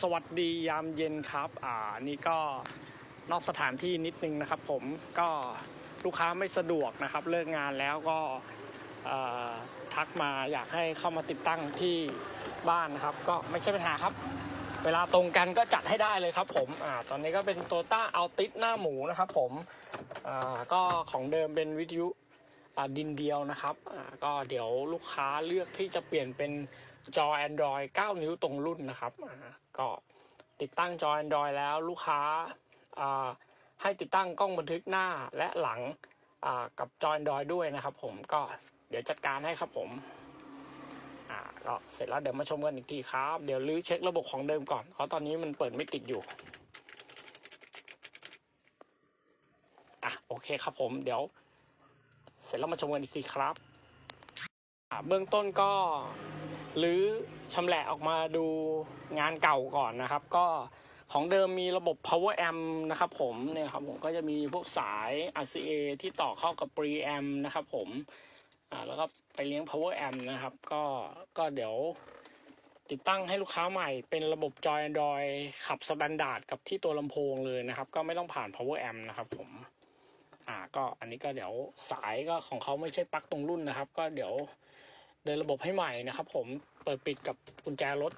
สวัสดียามเย็นครับ อ่านี่ก็นอกสถานที่นิดนึงนะครับผมก็ลูกค้าไม่สะดวกนะครับ เลิกงานแล้วก็ทักมาอยากให้เข้ามาติดตั้งที่บ้านนะครับ ก็ไม่ใช่ปัญหาครับ เวลาตรงกันก็จัดให้ได้เลยครับผมอ่าตอนนี้ก็เป็นโตต้าเอัลติสหน้าหมูนะครับผมอ่าก็ของเดิมเป็นวิทยุดินเดียวนะครับอ่าก็เดี๋ยวลูกค้าเลือกที่จะเปลี่ยนเป็น จอ Android 9 นิ้วตรงรุ่นนะครับก็ติดตั้งจอ Android แล้วลูกค้าให้ติดตั้งกล้องบันทึกหน้าและหลังกับจอ Android ด้วยนะครับ ผมก็เดี๋ยวจัดการให้ครับผมอ่าก็เสร็จแล้วเดี๋ยวมาชมกันอีกทีครับ เดี๋ยวลื้อเช็คระบบของเดิมก่อนเพราะตอนนี้มันเปิดไม่ติดอยู่อะโอเคครับผมเดี๋ยว เสร็จแล้วมาชมกันอีกทีครับ เบื้องต้นก็หรือชำแหละออกมาดูงานเก่าก่อนนะครับ ก็ของเดิมมีระบบ power amp นะครับผมเนี่ยครับผมก็จะมีพวกสาย RCA ที่ต่อเข้ากับ preamp นะครับผมอ่าแล้วก็ไปเลี้ยง power amp นะครับ ก็ก็เดี๋ยวติดตั้งให้ลูกค้าใหม่เป็นระบบจอย Android ขับสแตนดาร์ดกับที่ตัวลำโพงเลยนะครับ ก็ไม่ต้องผ่าน power amp นะครับผม อ่าก็อันนี้ก็เดี๋ยวสายก็ของเขาไม่ใช่ปลั๊กตรงรุ่นนะครับ ก็เดี๋ยวเดินระบบให้ใหม่นะครับ ผมเปิดปิดกับกุญแจรถ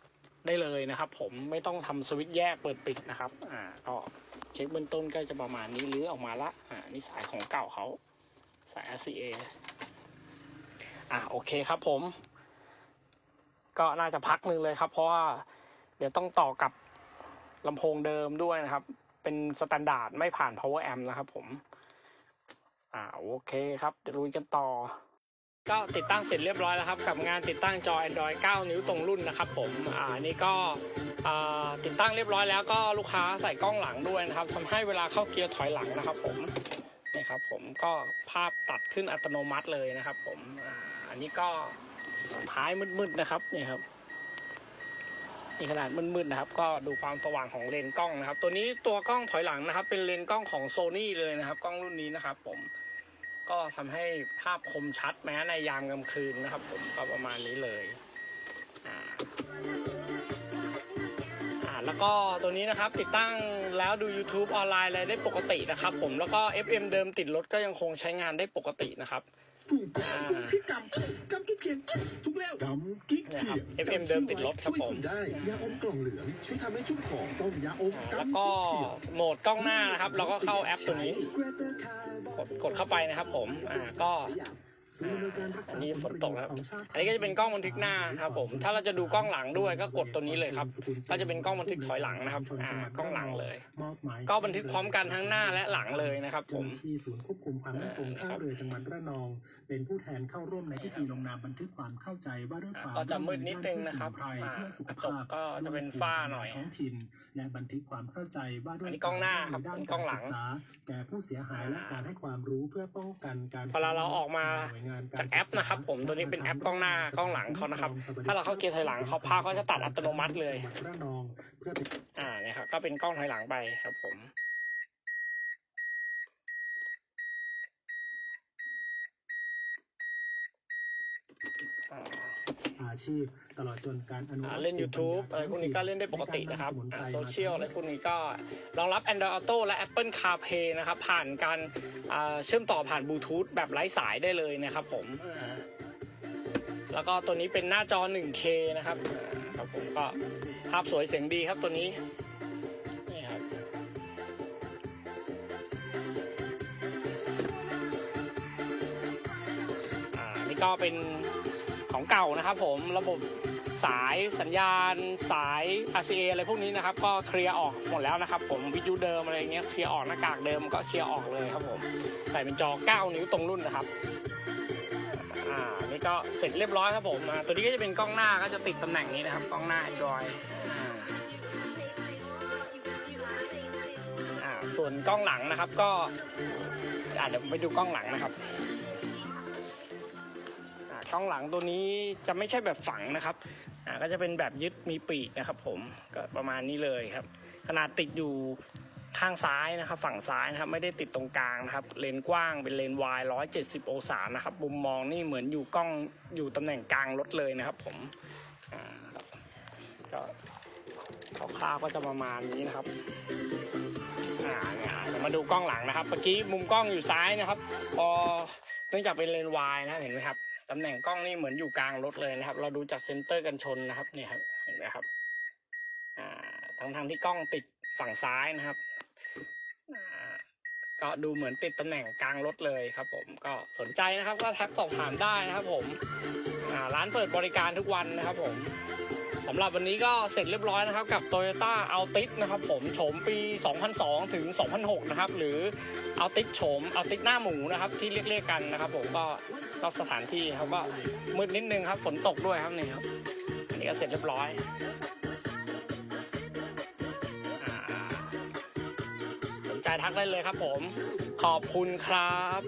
ได้เลยนะครับ ผมไม่ต้องทำสวิตช์แยกเปิดปิดนะครับ อ่าก็เช็คเบื้องต้นก็จะประมาณนี้หรือออกมาละอ่านี่สายของเก่าเขาสาย RCA อ่าโอเคครับผม ก็น่าจะพักหนึ่งเลยครับ เพราะว่าเดี๋ยวต้องต่อกับลำโพงเดิมด้วยนะครับ เป็นสแตนดาร์ดไม่ผ่าน power amp นะครับผม อ่าโอเคครับเดี๋ยวลุยกันต่อ ก็ติดตั้งเสร็จเรียบร้อยแล้วครับ กับงานติดตั้งจอ Android 9 นิ้วตรงรุ่นนะครับผมอ่านี่ก็อ่าติดตั้งเรียบร้อยแล้วก็ลูกค้าใส่กล้องหลังด้วยนะครับทำให้เวลาเข้าเกียร์ถอยหลังนะครับผมนี่ครับผมก็ภาพตัดขึ้นอัตโนมัติเลยนะครับผมอ่าอันนี้ก็ท้ายมืดๆนะครับนี่ครับ นี่ขนาดมืดๆนะครับ ก็ดูความสว่างของเลนส์กล้องนะครับ ตัวนี้ตัวกล้องถอยหลังนะครับ เป็นเลนส์กล้องของโซนี่เลยนะครับ กล้องรุ่นนี้นะครับ ผม ก็ทำให้ภาพคมชัดแม้ในยามกลางคืนนะครับ ผมก็ประมาณนี้เลยอ่าแล้วก็ตัวนี้นะครับติดตั้งแล้วดู YouTube ออนไลน์อะไรได้ปกตินะครับ ผมแล้วก็ FM เดิมติดรถก็ยังคงใช้งานได้ปกตินะครับ ถูกถูกที่กำกำกิ๊กเขียนถูกแล้วกำกิ๊กนะคเขีรับยน FM เดิมติดรถครับช่วยผมคุณได้ยาอมกล่องเหลืองช่วยทำให้ชุ่มคอต้องยาอมอ่ากำแล้วกิ๊ก็กเขียนโหมดกล้องหน้านะครับ เราก็เข้าแอปตัวนี้ กดกดเข้าไปนะครับผมอ่าก็ อันนี้ฝนตกแล้วอันนี้ก็จะเป็นกล้องบันทึกหน้าครับผม ถ้าเราจะดูกล้องหลังด้วยก็กดตัวนี้เลยครับ ก็จะเป็นกล้องบันทึกถอยหลังนะครับ อ่ากล้องหลังเลย ก็บันทึกพร้อมกันทั้งหน้าและหลังเลยนะครับผมที่ศูนย์ควบคุมความมั่นคงท่าเรือจังหวัดระนอง เป็นผู้แทนเข้าร่วมในพิธีลงนามบันทึกความเข้าใจว่าด้วยความก็จะมืดนิดนึงนะครับเพื่อสุขอ่าภาพก็จะเป็นฝ้าหน่อยท้องถิ่นและบันทึกความเข้าใจว่าด้วยอันนี้กล้องหน้าครับด้านเป็นกล้องหลังารศึษาแก่ผู้เสียหายและการให้ความรู้เพื่อป้องกันการเวลาเราออกมาหน่วยงนจากแอปนะครับ ผมตัวนี้เป็นแอปกล้องหน้ากล้องหลังเขานะครับ ถ้าเราเข้าเกียร์ถอยหลังเขาภาพก็จะตัดอัตโนมัติเลยจังหวัดระนองเพื่อเป็นอ่าเนี่ยครับก็เป็นกล้องถอยหลังไปครับผมอ่าอาชีพ ตลอดจนการอนุอ่ารักษ์เล่น YouTube อะไรพวกนี้ก็เล่นได้ปกตินะครับอ่าโซเชียลอะไรพวกนี้ก็รองรับ Android Auto และ Apple CarPlay นะครับ ผ่านการอ่าเชื่อมต่อผ่านบลูทูธแบบไร้สายได้เลยนะครับผมอ่าแล้วก็ตัวนี้เป็นหน้าจอ 1K นะครับอ่าครับผมก็ภาพสวยเสียงดีครับตัวนี้นี่ครับอ่านี่ก็เป็น ของเก่านะครับ ผมระบบสายสัญญาณ สาย RCA อะไรพวกนี้นะครับ ก็เคลียร์ออกหมดแล้วนะครับ ผมวิทยุเดิมอะไรเงี้ยเคลียร์ออกหน้ากากเดิมก็เคลียร์ออกเลยครับผมใส่เป็นจอ 9 นิ้วตรงรุ่นนะครับอ่านี่ก็เสร็จเรียบร้อยครับผมตัวนี้ก็จะเป็นกล้องหน้าก็จะติดตำแหน่งนี้นะครับกล้องหน้า Android อ่าอ่าส่วนกล้องหลังนะครับก็อ่าเดี๋ยวไปดูกล้องหลังนะครับ อ่ากล้องหลังตัวนี้จะไม่ใช่แบบฝังนะครับอ่าก็จะเป็นแบบยึดมีปีกนะครับ ผมก็ประมาณนี้เลยครับ ขนาดติดอยู่ข้างซ้ายนะครับ ฝั่งซ้ายนะครับ ไม่ได้ติดตรงกลางนะครับ เลนกว้างเป็นเลนวาย170 องศานะครับมุมมองนี่เหมือนอยู่กล้องอยู่ตำแหน่งกลางรถเลยนะครับ ผมก็คร่าวๆก็จะประมาณนี้นะครับอ่าเนี่ยมาดูกล้องหลังนะครับเมื่อกี้มุมกล้องอยู่ซ้ายนะครับ พอเนื่องจากเป็นเลนวายนะเห็นไหมครับ ตำแหน่งกล้องนี่เหมือนอยู่กลางรถเลยนะครับ เราดูจากเซนเตอร์กันชนนะครับนี่ครับเห็นไหมครับอ่าทั้งทางที่กล้องติดฝั่งซ้ายนะครับอ่าก็ดูเหมือนติดตำแหน่งกลางรถเลยครับ ผมก็สนใจนะครับก็ทักสอบถามได้นะครับ ผมอ่าร้านเปิดบริการทุกวันนะครับ ผม สำหรับวันนี้ก็เสร็จเรียบร้อยนะครับ กับ Toyota Altis นะครับผมโฉมปี 2002 ถึง 2006 นะครับ หรือ Altis โฉม Altis หน้าหมูนะครับ ที่เรียกๆกันนะครับ ผมก็นอกสถานที่เขาก็มืดนิดนึงครับฝนตกด้วยครับนี่ครับอันนี้ก็เสร็จเรียบร้อยอสนใจทักได้เลยครับผม ขอบคุณครับ